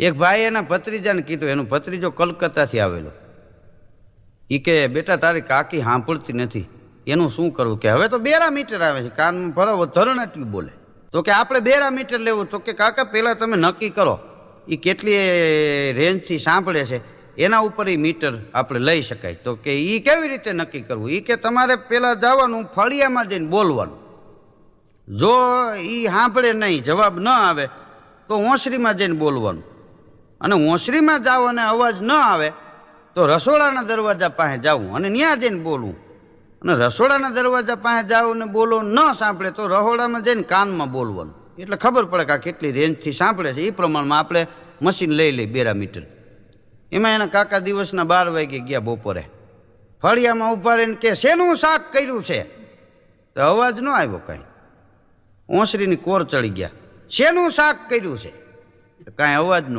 એક ભાઈ એના ભત્રીજાને કીધું, એનું ભત્રીજો કલકત્તાથી આવેલો. એ કે, બેટા, તારી કાકી સાંભળતી નથી. એનું શું કરવું? કે હવે તો બેરા મીટર આવે છે. કાનમાં ભરાવો, ધરણાટ્યું બોલે. તો કે, આપણે બેરા મીટર લેવું. તો કે, કાકા પહેલાં તમે નક્કી કરો. એ કેટલી રેન્જથી સાંભળે છે. એના ઉપર એ મીટર આપણે લઈ શકાય. તો કે એ કેવી રીતે નક્કી કરવું? એ કે, તમારે પહેલાં જવાનું, ફળિયામાં જઈને બોલવાનું. જો એ સાંભળે નહીં, જવાબ ન આવે, તો ઓસરીમાં જઈને બોલવાનું. અને ઓસરીમાં જાઓ અને અવાજ ન આવે, તો રસોડાના દરવાજા પાસે જાવું અને ત્યાં જઈને બોલવું અને રસોડાના દરવાજા પાસે જાઓ ને બોલો, ન સાંભળે તો રહોડામાં જઈને કાનમાં બોલવાનું. એટલે ખબર પડે કે આ કેટલી રેન્જથી સાંભળે છે. એ પ્રમાણમાં આપણે મશીન લઈ લઈ બેરા મીટર. એમાં એના કાકા દિવસના બાર વાગે ગયા બપોરે. ફળિયામાં ઊભા રહીને કે, શેનું શાક કર્યું છે? તો અવાજ ન આવ્યો કાંઈ. ઓસરીની કોર ચડી ગયા. શેનું શાક કર્યું છે? કાંઈ અવાજ ન